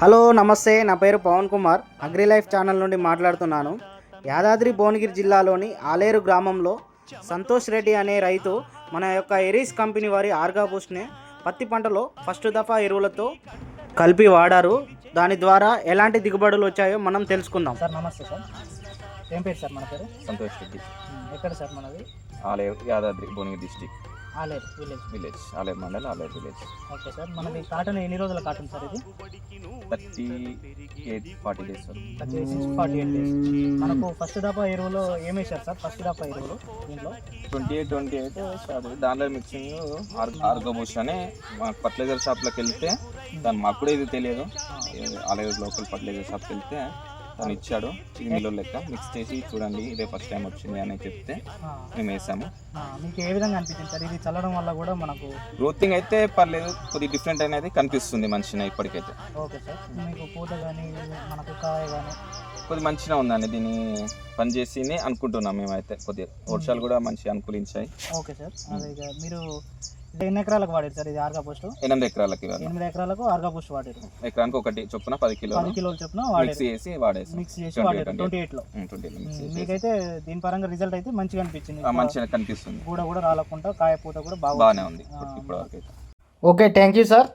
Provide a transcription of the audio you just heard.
Hello నమస్తే. నా పేరు Pavan Kumar. Agri life channel నుండి మాట్లాడుతున్నాను. యాదాద్రి భువనగిరి జిల్లాలోని ఆలేరు గ్రామంలో సంతోష్ రెడ్డి అనే రైతు మన యొక్క ఎరీస్ కంపెనీ వారి ఆర్గా బూస్ట్ని పత్తి పంటలో ఫస్ట్ దఫా ఎరువులతో కలిపి వాడారు. దాని ద్వారా ఎలాంటి దిగుబడులు వచ్చాయో మనం తెలుసుకుందాం. సార్ నమస్తే సార్. ఏం పేరు సార్ మన పేరు? సంతోష్ రెడ్డి. ఎక్కడ సార్ మనది? ఆలయ Yadadri Bhuvanagiri district. Aleru village village ఆలయ మండల్ ఆలయ విలేజ్ ఓకే సార్ మనది కాటన్ ఎన్ని రోజుల కాటన్ సార్ ఇది? Thirty eight forty days thirty six forty eight days. మనకు ఫస్ట్ దఫా ఎరువులు ఏమి వేశారు సార్? ఫస్ట్ దఫా ఎరువులు దీంట్లో? ట్వంటీ ఎయిట్ ట్వంటీ ఎయిట్ అయ్యింది. దానిలో మిక్సింగ్ ఆర్గోబుష్ అని మా ఫర్టిలైజర్ షాప్లోకి వెళ్తే దాని మాకు కూడా ఇది తెలియదు. ఏ ఆలయ లోకల్ ఫర్టిలైజర్ షాప్కి వెళ్తే తను ఇచ్చాడు మిలో లెక్క. మిక్స్ చేసి చూడండి ఇదే ఫస్ట్ టైం వచ్చింది అని చెప్తే మేము వేసాము. మీకు ఏ విధంగా అనిపించింది సార్? ఇది చల్లడం వల్ల కూడా మనకు గ్రోతింగ్ అయితే పర్లేదు కొద్దిగా డిఫరెంట్ అనేది కనిపిస్తుంది మనిషిని ఇప్పటికైతే. Okay sir. మీకు పూత కానీ మనకు కాయ కానీ కొద్ది మంచిగా ఉందండి దీన్ని పనిచేసి అనుకుంటున్నాం మేమైతే. కొద్దిగా వర్షాలు కూడా మంచిగా అనుకూలించాయి. Okay sir. అదే ఇక మీరు ఎన్ని ఎకరాలకు వాడారు సార్? ఇది ఆర్గా పోస్ట్? ఎనిమిది ఎకరాలకి ఎనిమిది ఎకరాలకు ఆర్గా పోస్ట్ వాడారు. ఎకరానికి ఒకటి చొప్పున పది పది కిలోలు చొప్పున మిక్స్ చేసి వాడేసాం. మిక్స్ చేసి 20, వాడారు. 20. ట్వంటీ ఎయిట్లో. ట్వంటీ మిక్స్ చేసి మీకైతే దీని పరంగా రిజల్ట్ అయితే మంచిగా అనిపించింది. మంచిగా కనిపిస్తుంది. కూడా కూడా రాలకుండా కాయ పూత కూడా బాగా బాగానే ఉంది. అయితే. Okay thank you sir.